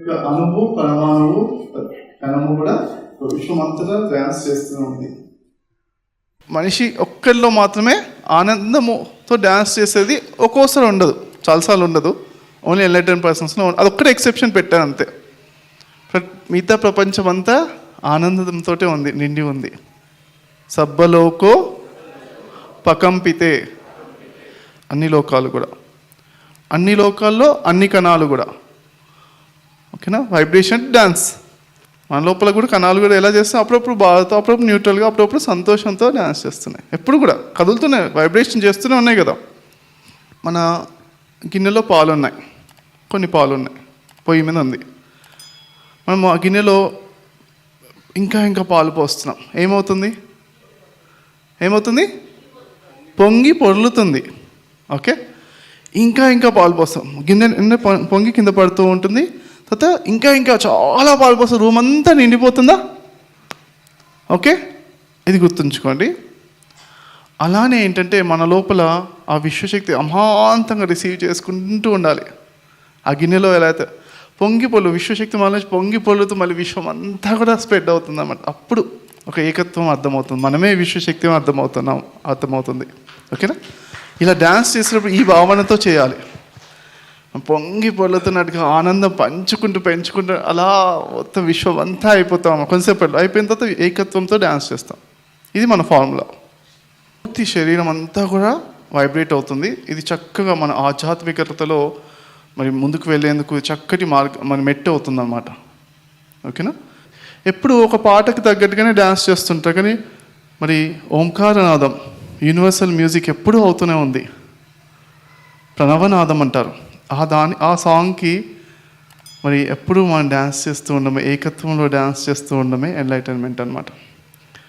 ఇక అణువు పరమాణువు కణము కూడా విశ్వమంతటా డ్యాన్స్ చేస్తూ ఉంది. మనిషి ఒక్కరిలో మాత్రమే ఆనందముతో డ్యాన్స్ చేసేది ఒక్కోసారి ఉండదు. చాలాసార్లు ఉండదు. ఓన్లీ ఎన్లైటెన్ పర్సన్స్లో అదొక్కటే ఎక్సెప్షన్ పెట్టాను అంతే. మిగతా ప్రపంచం అంతా ఆనందంతో ఉంది నిండి ఉంది. సబ్బలోకో పకంపితే. అన్ని లోకాలు కూడా. అన్ని లోకాల్లో అన్ని కణాలు కూడా. ఓకేనా వైబ్రేషన్ డ్యాన్స్ మన లోపల కూడా కణాలు కూడా ఎలా చేస్తాయి అప్పుడప్పుడు బాధతో అప్పుడప్పుడు న్యూట్రల్గా అప్పుడప్పుడు సంతోషంతో డ్యాన్స్ చేస్తున్నాయి. ఎప్పుడు కూడా కదులుతున్నాయి వైబ్రేషన్ చేస్తూనే ఉన్నాయి కదా. మన గిన్నెలో పాలు ఉన్నాయి కొన్ని పాలు ఉన్నాయి పొయ్యి మీద ఉంది. మనం ఆ గిన్నెలో ఇంకా ఇంకా పాలు పోస్తున్నాం. ఏమవుతుంది? ఏమవుతుంది? పొంగి పొర్లుతుంది. ఓకే? ఇంకా ఇంకా పాలు పోస్తాం. గిన్నె పొ- పొంగి కింద పడుతూ ఉంటుంది. తర్వాత ఇంకా ఇంకా చాలా పాలు పోస్తే రూమ్ అంతా నిండిపోతుందా? ఓకే? ఇది గుర్తుంచుకోండి. అలానే ఏంటంటే మన లోపల ఆ విశ్వశక్తి అమాంతంగా రిసీవ్ చేసుకుంటూ ఉండాలి. ఆ గిన్నెలో ఎలా అయితే పొంగి పొల్లు విశ్వశక్తి మన నుంచి పొంగి పొల్లుతూ మళ్ళీ విశ్వం అంతా కూడా స్ప్రెడ్ అవుతుంది అన్నమాట అప్పుడు ఒక ఏకత్వం అర్థమవుతుంది. మనమే విశ్వశక్తి అర్థమవుతున్నాం అర్థమవుతుంది. ఓకేనా? ఇలా డ్యాన్స్ చేసినప్పుడు ఈ భావనతో చేయాలి. పొంగి పొల్లుతున్నట్టుగా ఆనందం పంచుకుంటూ పెంచుకుంటూ అలా మొత్తం విశ్వం అంతా అయిపోతాం కొంతసేపు అయిపోయిన తర్వాత ఏకత్వంతో డ్యాన్స్ చేస్తాం. ఇది మన ఫార్ములా. పూర్తి శరీరం అంతా కూడా వైబ్రేట్ అవుతుంది. ఇది చక్కగా మన ఆధ్యాత్మికతలో మరి ముందుకు వెళ్ళేందుకు చక్కటి మార్గ మన మెట్టు అవుతుంది అన్నమాట ఓకేనా? ఎప్పుడు ఒక పాటకు తగ్గట్టుగానే డ్యాన్స్ చేస్తుంటారు. కానీ మరి ఓంకారనాదం యూనివర్సల్ మ్యూజిక్ ఎప్పుడూ అవుతూనే ఉంది. ప్రణవనాదం అంటారు. ఆ దాని ఆ సాంగ్కి మరి ఎప్పుడూ మనం డ్యాన్స్ చేస్తూ ఉండమే ఏకత్వంలో డ్యాన్స్ చేస్తూ ఉండమే ఎన్లైటన్మెంట్ అనమాట